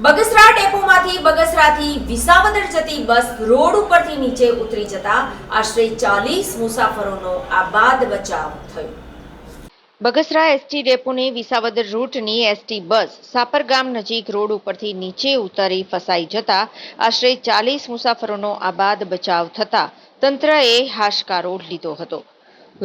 બગસરાથી વિસાવદર જતી બસ રોડ ઉપરથી નીચે ઉતરી જતા આશરે ચાલીસ મુસાફરોનો આબાદ બચાવ થયો. બગસરા એસટી ડેપોની વિસાવદર રૂટની એસટી બસ સાપરગામ નજીક રોડ ઉપરથી નીચે ઉતરી ફસાઈ જતા આશરે ચાલીસ મુસાફરોનો આબાદ બચાવ થતા તંત્રએ હાશકારો લીધો હતો.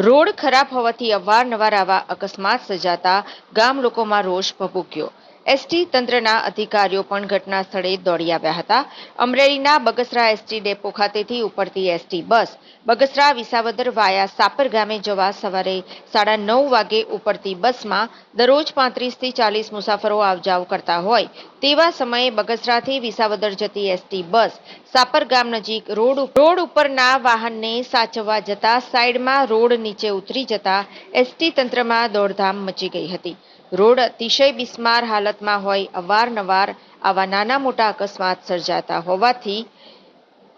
રોડ ખરાબ હોવાથી અવારનવાર આવા અકસ્માત સર્જાતા ગામ લોકોમાં રોષ ભભૂક્યો. એસટી તંત્રના અધિકારીઓ પણ ઘટના સ્થળે દોડી આવ્યા હતા. અમરેલીના બગસરા એસટી ડેપો ખાતેથી ઉપડતી ST bus Bagasara Visavadar via Sapar ગામે જવા સવારે સાડા નવ વાગે ઉપડતી બસમાં દરરોજ પાંત્રીસથી ચાલીસ મુસાફરો આવજાવ કરતા હોય તેવા સમયે બગસરાથી વિસાવદર જતી એસટી બસ સાપર ગામ નજીક રોડ રોડ ઉપરના વાહનને સાચવવા જતા સાઈડમાં રોડ નીચે ઉતરી જતા એસટી તંત્રમાં દોડધામ મચી ગઈ હતી. રોડ અતિશય બિસ્માર હાલતમાં હોય, અવારનવાર આવા નાના મોટા અકસ્માત સર્જાતા હોવાથી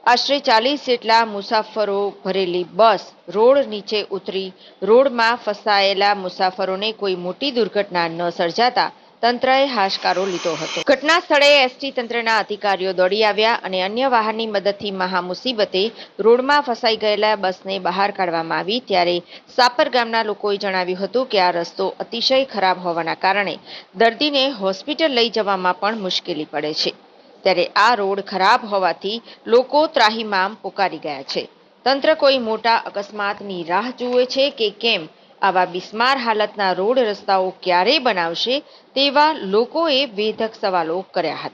આશરે ચાલીસ જેટલા મુસાફરો ભરેલી બસ રોડ નીચે ઉતરી, રોડમાં ફસાયેલા મુસાફરોને કોઈ મોટી દુર્ઘટના ન સર્જાતા તંત્રએ હાશકારો લીધો હતો. ઘટના સ્થળે એસટી તંત્રના અધિકારીઓ દોડી આવ્યા અને અન્ય વાહનની મદદથી મહા મુસીબતે રોડમાં ફસાઈ ગયેલા બસને બહાર કાઢવામાં આવી. ત્યારે સાપર ગામના લોકોએ જણાવ્યું હતું કે આ રસ્તો અતિશય ખરાબ હોવાના કારણે દર્દીને હોસ્પિટલ લઈ જવામાં પણ મુશ્કેલી પડે છે. ત્યારે આ રોડ ખરાબ હોવાથી લોકો ત્રાહિમામ પોકારી ગયા છે. તંત્ર કોઈ મોટા અકસ્માતની રાહ જુએ છે કે કેમ? આવા બિસ્માર હાલતના રોડ રસ્તાઓ ક્યારે બનાવશે તેવા લોકોએ વેધક સવાલો કર્યા હતા.